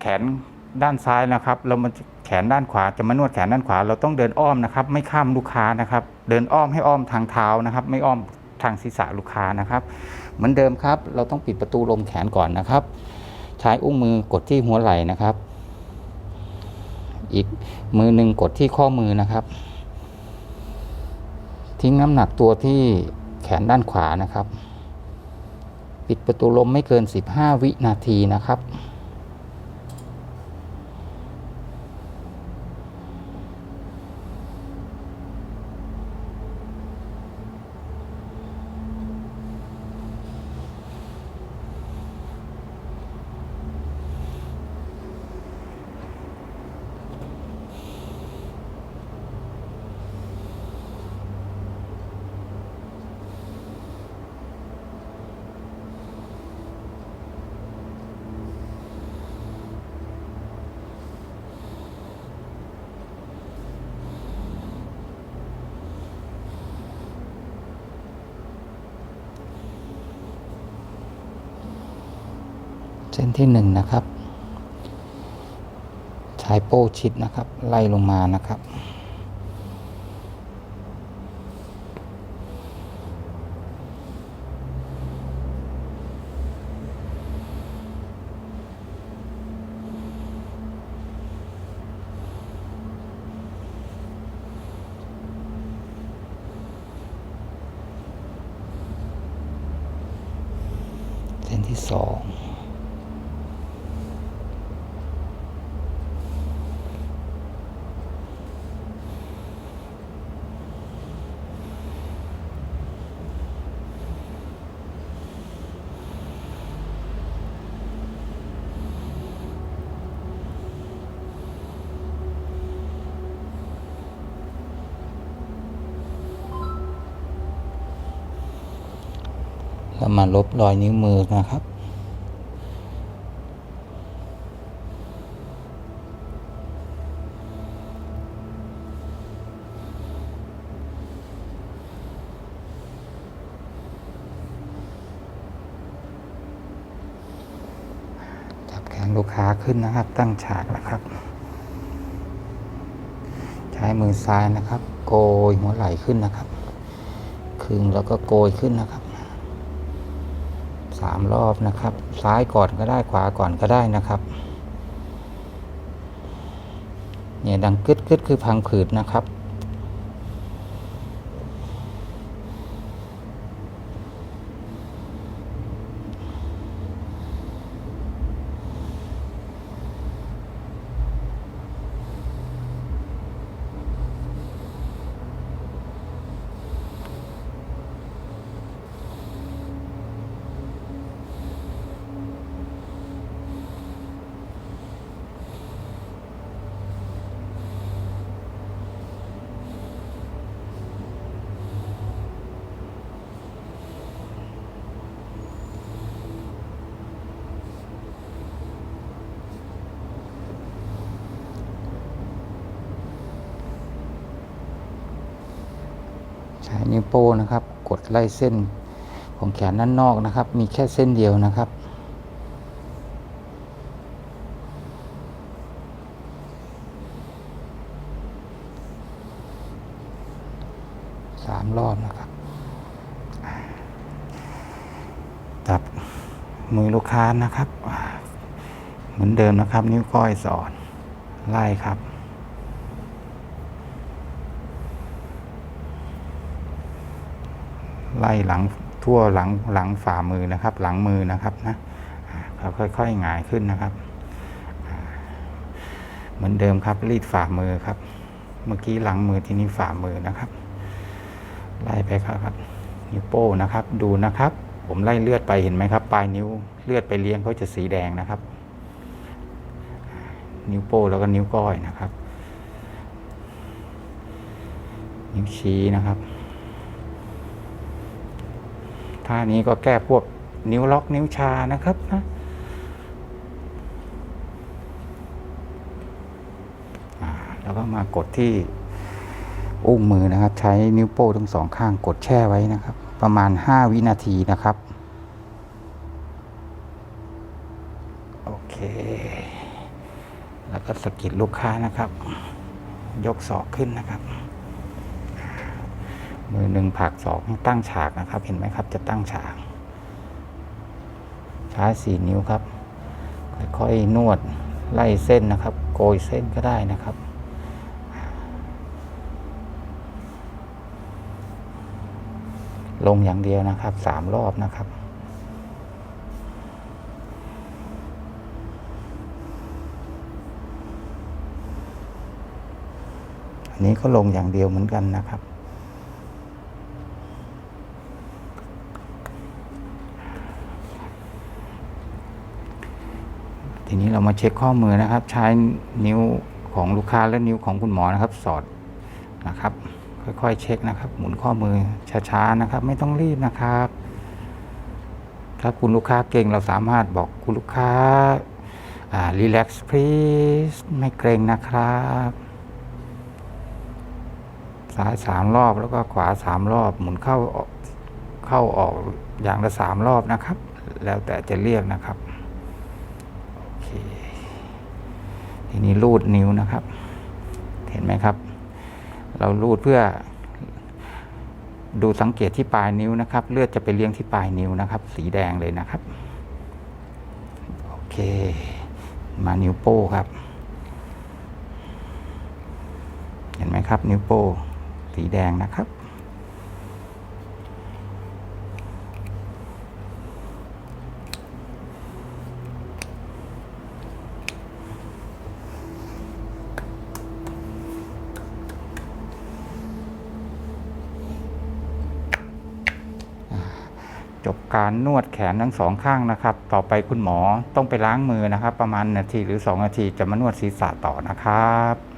แขนด้านซ้ายนะครับ เรามันแขนด้านขวาจะมานวดแขนด้านขวา เราต้องเดินอ้อมนะครับ ไม่ข้ามลูกค้านะครับ เดินอ้อมให้อ้อมทางเท้านะครับ ไม่อ้อมทางศีรษะลูกค้านะครับ เหมือนเดิมครับ เราต้องปิดประตูลมแขนก่อนนะครับ ใช้อุ้งมือกดที่หัวไหล่นะครับ อีกมือหนึ่งกดที่ข้อมือนะครับ ทิ้งน้ำหนักตัวที่แขนด้านขวานะครับ ปิดประตูลมไม่เกิน 15 วินาทีนะครับ เส้นที่หนึ่งนะครับใช้โป้ชิดนะครับ ไล่ลงมานะครับ เส้นที่สอง แล้วมาลบรอยนิ้วมือนะครับจับแขนลูกค้าขึ้นนะครับ ตั้งฉากนะครับ ใช้มือซ้ายนะครับ โกยหัวไหล่ขึ้นนะครับ คึงแล้วก็โกยขึ้นนะครับ สามรอบนะครับ ซ้ายก่อนก็ได้ขวาก่อนก็ได้นะครับเนี่ยดังกึดกึดคือพังผืดนะครับ ช้นิ้วโป้นะครับ กดไล่เส้นของแขนด้านนอกนะครับ มีแค่เส้นเดียวนะครับ สามรอบนะครับจับมือลูกค้านะครับ เหมือนเดิมนะครับ นิ้วก้อยสอนไล่ครับ ไล่หลังทั่วหลังหลังฝ่ามือนะครับ หลังมือนะครับนะอ่าค่อยๆหงายขึ้นนะครับ เหมือนเดิมครับรีดฝ่ามือครับ เมื่อกี้หลังมือที่นี้ฝ่ามือนะครับ ไล่ไปครับนิ้วโป้นะครับ ดูนะครับ ผมไล่เลือดไปเห็นไหมครับ ปลายนิ้วเลือดไปเลี้ยงเขาจะสีแดงนะครับ นิ้วโป้แล้วก็นิ้วก้อยนะครับ นิ้วชี้นะครับ ท่านี้ก็แก้พวกนิ้วล็อกนิ้วชานะครับนะแล้วก็มากดที่อุ้งมือนะครับ ใช้นิ้วโป้ทั้งสองข้างกดแช่ไว้นะครับ ประมาณ 5 วินาทีนะครับ โอเค แล้วก็สะกิดลูกค้านะครับ ยกศอกขึ้นนะครับ มือหนึ่งผักศอกให้ตั้งฉากนะครับ เห็นไหมครับ จะตั้งฉาก ใช้สี่นิ้วครับ ค่อยๆนวดไล่เส้นนะครับ โกยเส้นก็ได้นะครับลงอย่างเดียวนะครับสามรอบนะครับ อันนี้ก็ลงอย่างเดียวเหมือนกันนะครับ ที นี้เรามาเช็คข้อมือนะครับ ใช้นิ้วของลูกค้าและนิ้วของคุณหมอนะครับ สอดนะครับ ค่อยๆ เช็คนะครับ หมุนข้อมือช้าๆนะครับ ไม่ต้องรีบนะครับถ้าคุณลูกค้าเก่งเราสามารถบอกคุณลูกค้าอ่า relax please ไม่เกรงนะครับซ้ายสามรอบแล้วก็ขวาสามรอบ หมุนเข้าออกเข้าออกอย่างละสามรอบนะครับ แล้วแต่จะเรียกนะครับ โอเค ทีนี้รูดนิ้วนะครับ เห็นไหมครับ เรารูดเพื่อ ดูสังเกตที่ปลายนิ้วนะครับ เลือดจะไปเลี้ยงที่ปลายนิ้วนะครับ สีแดงเลยนะครับ โอเค มานิ้วโป้ครับ เห็นไหมครับ นิ้วโป้ สีแดงนะครับ จบการนวดแขนทั้งสองข้างนะครับ ต่อไปคุณหมอต้องไปล้างมือนะครับ ประมาณนาทีหรือ 2 นาทีจะมานวดศีรษะต่อนะครับ